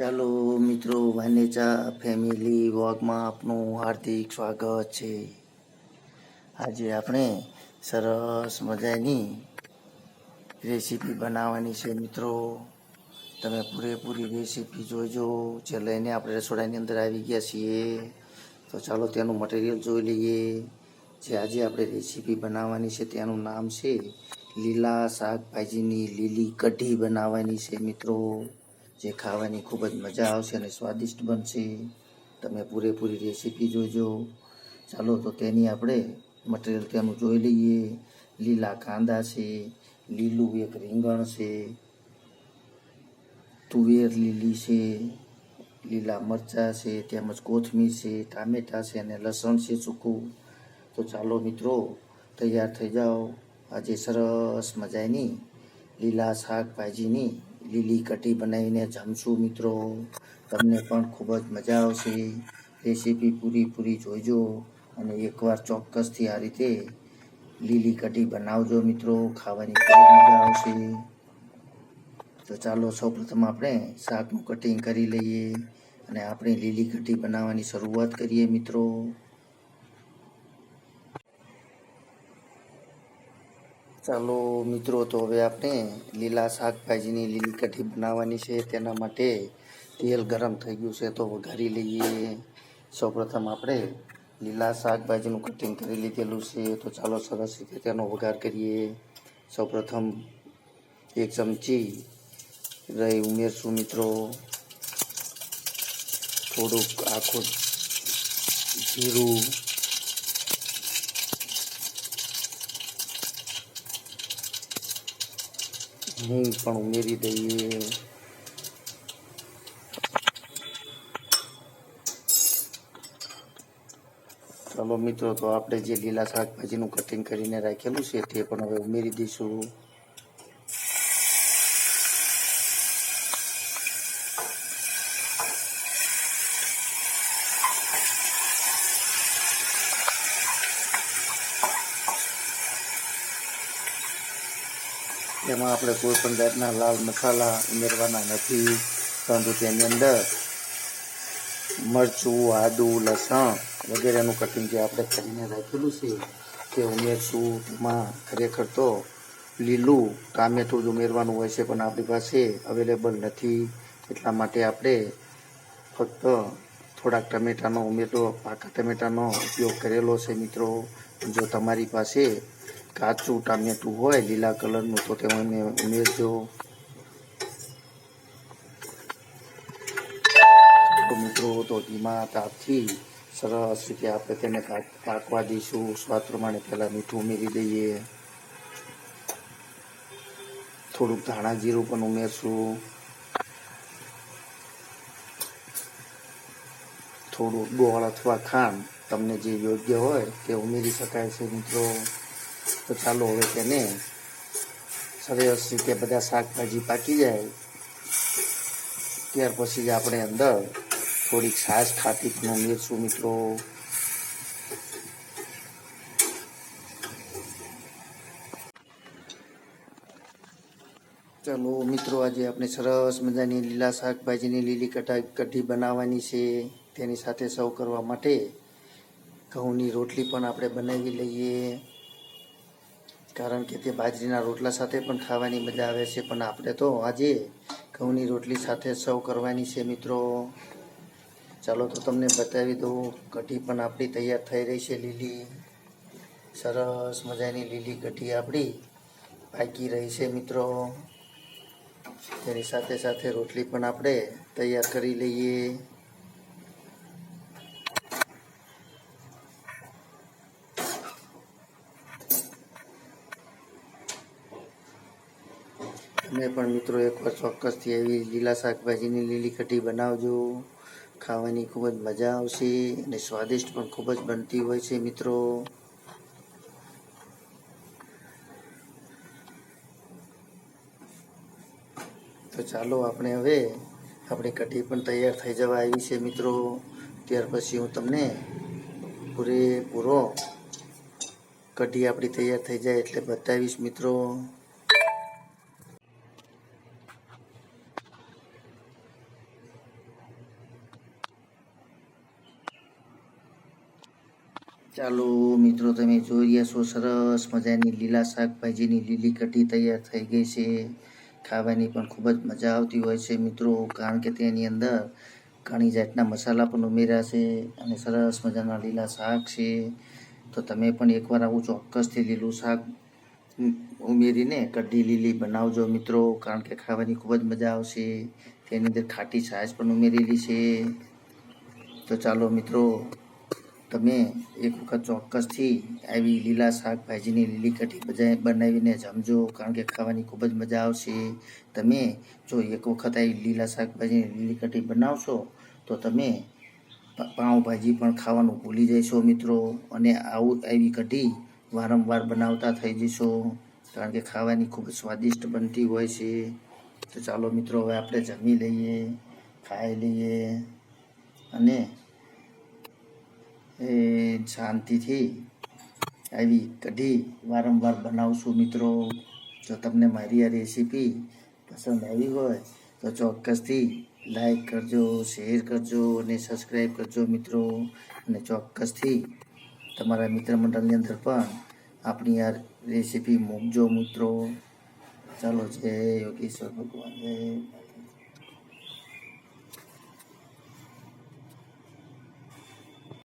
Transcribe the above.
ચાલો મિત્રો, વાનેચા ફેમિલી વોગમાં આપનું હાર્દિક સ્વાગત છે. આજે આપણે સરસ મજાની રેસીપી બનાવવાની છે મિત્રો. તમે પૂરેપૂરી રેસીપી જોજો. જે લઈને આપણે રસોડાની અંદર આવી ગયા છીએ. તો ચાલો તેનું મટીરિયલ જોઈ લઈએ. જે આજે આપણે રેસીપી બનાવવાની છે તેનું નામ છે લીલા શાકભાજીની લીલી કઢી બનાવવાની છે મિત્રો. જે ખાવાની ખૂબ જ મજા આવશે અને સ્વાદિષ્ટ બનશે. તમે પૂરેપૂરી રેસીપી જોજો. ચાલો તો તેની આપણે મટીરિયલ તેનું જોઈ લઈએ. લીલા કાંદા છે, લીલું એક રીંગણ છે, તુવેર લીલી છે, લીલા મરચાં છે, તેમજ કોથમીર છે, ટામેટાં છે અને લસણ છે સૂકું. તો ચાલો મિત્રો, તૈયાર થઈ જાઓ. આજે સરસ મજાની લીલા શાકભાજીની લીલી કટી બનાવીને જમશું મિત્રો. તમને પણ ખૂબ જ મજા આવશે. રેસીપી પૂરી જોઈજો અને એકવાર ચોક્કસથી આ રીતે લીલી કઢી બનાવજો મિત્રો. ખાવાની ખૂબ મજા આવશે. તો ચાલો સૌપ્રથમ આપણે શાકનું કટિંગ કરી લઈએ અને આપણે લીલી કઢી બનાવવાની શરૂઆત કરીએ મિત્રો. ચાલો મિત્રો, તો હવે આપણે લીલા શાકભાજીની લીલી કઢી બનાવવાની છે. તેના માટે તેલ ગરમ થઈ ગયું છે, તો વઘારી લઈએ. સૌપ્રથમ આપણે લીલા શાકભાજીનું કટિંગ કરી લીધેલું છે, તો ચાલો સરસ રીતે તેનો વઘાર કરીએ. સૌપ્રથમ એક ચમચી રહી ઉમેરશું મિત્રો. થોડુંક આખું જીરું હિંગ પણ ઉમેરી દઈએ. ચાલો મિત્રો, તો આપણે જે લીલા શાકભાજીનું કટિંગ કરીને રાખેલું છે તે પણ હવે ઉમેરી દઈશું. તેમાં આપણે કોઈ પણ જાતના લાલ મસાલા ઉમેરવાના નથી. પરંતુ તેની અંદર મરચું, આદુ, લસણ વગેરેનું કટિંગ જે આપણે કરીને રાખેલું છે, તે ઉમેરશું એમાં ખરેખર તો લીલું ટામેટું જ ઉમેરવાનું હોય છે, પણ આપણી પાસે અવેલેબલ નથી. એટલા માટે આપણે ફક્ત થોડાક ટમેટાનો ઉમેરો પાકા ટમેટાનો ઉપયોગ કરેલો છે મિત્રો. જો તમારી પાસે કાચું ટામેટું હોય, લીલા કલરનું, તો તેમાં ઉમેરજો. મિત્રો, તો ધીમા તાપથી સરસ રીતે આપણે તેને પાકવા દઈશું. સ્વાદ પ્રમાણે પહેલાં મીઠું ઉમેરી દઈએ. થોડુંક ધાણા જીરું પણ ઉમેરશું. થોડું ગોળ અથવા ખાંડ તમને જે યોગ્ય હોય તે ઉમેરી શકાય છે મિત્રો. તો ચાલો હવે તેને સરસ રીતે બધા શાકભાજી પાકી જાય. ત્યાર પછી જ આપણે અંદર થોડીક છાશ ખાતી ઉમેરશું મિત્રો. ચાલો મિત્રો, આજે આપણે સરસ મજાની લીલા શાકભાજીની લીલી કઢા કઢી બનાવવાની છે. તેની સાથે સર્વ કરવા માટે ઘઉંની રોટલી પણ આપણે બનાવી લઈએ. કારણ કે તે બાજરીના રોટલા સાથે પણ ખાવાની મજા આવે છે. પણ આપણે તો આજે ઘઉંની રોટલી સાથે સર્વ કરવાની છે મિત્રો. ચાલો તો તમને બતાવી દઉં. કઢી પણ આપણી તૈયાર થઈ રહી છે લીલી. સરસ મજાની લીલી કઢી આપણી પાકી રહી છે મિત્રો. તેની સાથે સાથે રોટલી પણ આપણે તૈયાર કરી લઈએ. તમે પણ મિત્રો એકવાર ચોક્કસથી એવી લીલા શાકભાજીની લીલી કઢી બનાવજો. ખાવાની ખૂબ જ મજા આવશે અને સ્વાદિષ્ટ પણ ખૂબ જ બનતી હોય છે મિત્રો. તો ચાલો આપણે હવે આપણી કઢી પણ તૈયાર થઈ જવા આવી છે મિત્રો. ત્યાર પછી હું તમને પૂરેપૂરો કઢી આપણી તૈયાર થઈ જાય એટલે બતાવીશ મિત્રો. ચાલો મિત્રો, તમે જોઈ રહ્યા છો, સરસ મજાની લીલા શાકભાજીની લીલી કઢી તૈયાર થઈ ગઈ છે. ખાવાની પણ ખૂબ જ મજા આવતી હોય છે મિત્રો, કારણ કે તેની અંદર ઘણી જાતના મસાલા પણ ઉમેર્યા છે અને સરસ મજાના લીલા શાક છે. તો તમે પણ એકવાર આવું ચોક્કસથી લીલું શાક ઉમેરીને કઢી લીલી બનાવજો મિત્રો, કારણ કે ખાવાની ખૂબ જ મજા આવશે. તેની અંદર ખાટી છાશ પણ ઉમેરેલી છે. તો ચાલો મિત્રો તમે એક વખત ચોક્કસથી આવી લીલા શાકભાજીની લીલી કઢી બનાવીને જમજો, કારણ કે ખાવાની ખૂબ જ મજા આવશે. તમે જો એક વખત આવી લીલા શાકભાજીની લીલી કઢી બનાવશો, તો તમે પાઉંભાજી પણ ખાવાનું ભૂલી જશો મિત્રો. અને આવું આવી કઢી વારંવાર બનાવતા થઈ જશો, કારણ કે ખાવાની ખૂબ સ્વાદિષ્ટ બનતી હોય છે. તો ચાલો મિત્રો, હવે આપણે જમી લઈએ, ખાઈ લઈએ. અને એ શાંતિથી આવી કઢી વારંવાર બનાવશું મિત્રો. જો તમને મારી આ રેસીપી પસંદ આવી હોય તો ચોક્કસથી લાઈક કરજો, શેર કરજો અને સબસ્ક્રાઈબ કરજો મિત્રો. અને ચોક્કસથી તમારા મિત્ર મંડળની અંદર પણ આપણી આ રેસીપી મૂકજો મિત્રો. ચાલો જય યોગેશ્વર ભગવાન, જય